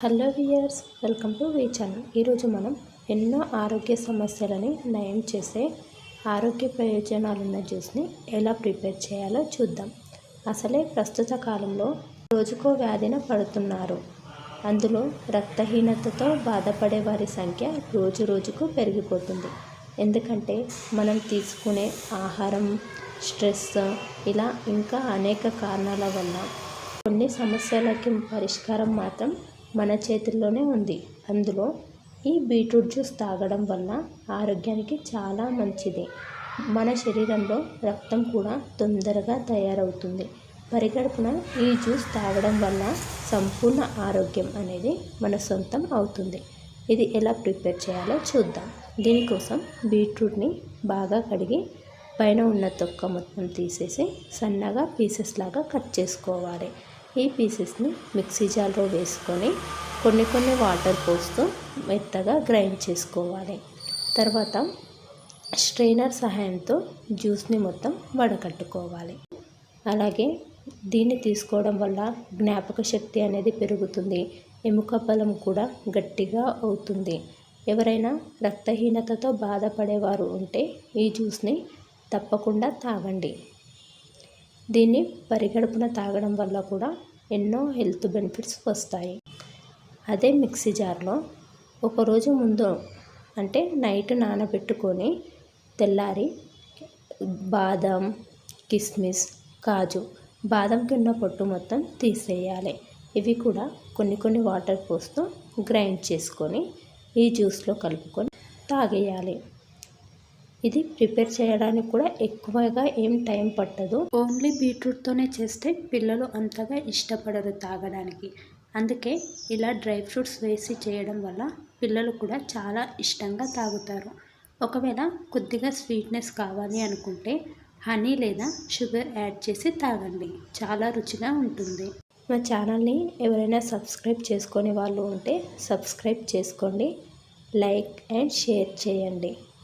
Hello viewers welcome to V channel. ఈరోజు మనం ఎన్నో ఆరోగ్య సమస్యలని నయం చేసే ఆరోగ్య ప్రయోజనాలున్న జ్యూస్ని ఎలా ప్రిపేర్ చేయాలో చూద్దాం. అసలే ప్రస్తుత కాలంలో రోజుకో వ్యాధిన పడుతున్నారు. అందులో రక్తహీనతతో బాధపడే వారి సంఖ్య రోజు రోజుకు పెరిగిపోతుంది. ఎందుకంటే మనం తీసుకునే ఆహారం స్ట్రెస్ ఇలా ఇంకా అనేక కారణాల వల్ల కొన్ని సమస్యలకి పరిష్కారం మాత్రం మన చేతుల్లోనే ఉంది. అందులో ఈ బీట్రూట్ జ్యూస్ తాగడం వల్ల ఆరోగ్యానికి చాలా మంచిది. మన శరీరంలో రక్తం కూడా తొందరగా తయారవుతుంది. పరిగడుపున ఈ జ్యూస్ తాగడం వల్ల సంపూర్ణ ఆరోగ్యం అనేది మన సొంతం అవుతుంది. ఇది ఎలా ప్రిపేర్ చేయాలో చూద్దాం. దీనికోసం బీట్రూట్ని బాగా కడిగి పైన ఉన్న తొక్క మొత్తం తీసేసి సన్నగా పీసెస్ లాగా కట్ చేసుకోవాలి. ఈ పీసెస్ని మిక్సీ జార్లో వేసుకొని కొన్ని కొన్ని వాటర్ పోస్తూ మెత్తగా గ్రైండ్ చేసుకోవాలి. తర్వాత స్ట్రైనర్ సహాయంతో జ్యూస్ని మొత్తం వడకట్టుకోవాలి. అలాగే దీన్ని తీసుకోవడం వల్ల జ్ఞాపక శక్తి అనేది పెరుగుతుంది. ఎముక బలం కూడా గట్టిగా అవుతుంది. ఎవరైనా రక్తహీనతతో బాధపడేవారు ఉంటే ఈ జ్యూస్ని తప్పకుండా తాగండి. దీన్ని పరిగడుపున తాగడం వల్ల కూడా ఎన్నో హెల్త్ బెనిఫిట్స్ వస్తాయి. అదే మిక్సీ జార్లో ఒకరోజు ముందు అంటే నైట్ నానబెట్టుకొని తెల్లారి బాదం కిస్మిస్ కాజు బాదంకి ఉన్న పొట్టు మొత్తం తీసేయాలి. ఇవి కూడా కొన్ని కొన్ని వాటర్ పోస్తూ గ్రైండ్ చేసుకొని ఈ జ్యూస్లో కలుపుకొని తాగేయాలి. ఇది ప్రిపేర్ చేయడానికి కూడా ఎక్కువగా ఏం టైం పట్టదు. ఓన్లీ బీట్రూట్తోనే చేస్తే పిల్లలు అంతగా ఇష్టపడరు తాగడానికి. అందుకే ఇలా డ్రై ఫ్రూట్స్ వేసి చేయడం వల్ల పిల్లలు కూడా చాలా ఇష్టంగా తాగుతారు. ఒకవేళ కొద్దిగా స్వీట్నెస్ కావాలి అనుకుంటే హనీ లేదా షుగర్ యాడ్ చేసి తాగండి. చాలా రుచిగా ఉంటుంది. మా ఛానల్ని ఎవరైనా సబ్స్క్రైబ్ చేసుకొని వాళ్ళు ఉంటే సబ్స్క్రైబ్ చేసుకోండి. లైక్ అండ్ షేర్ చేయండి.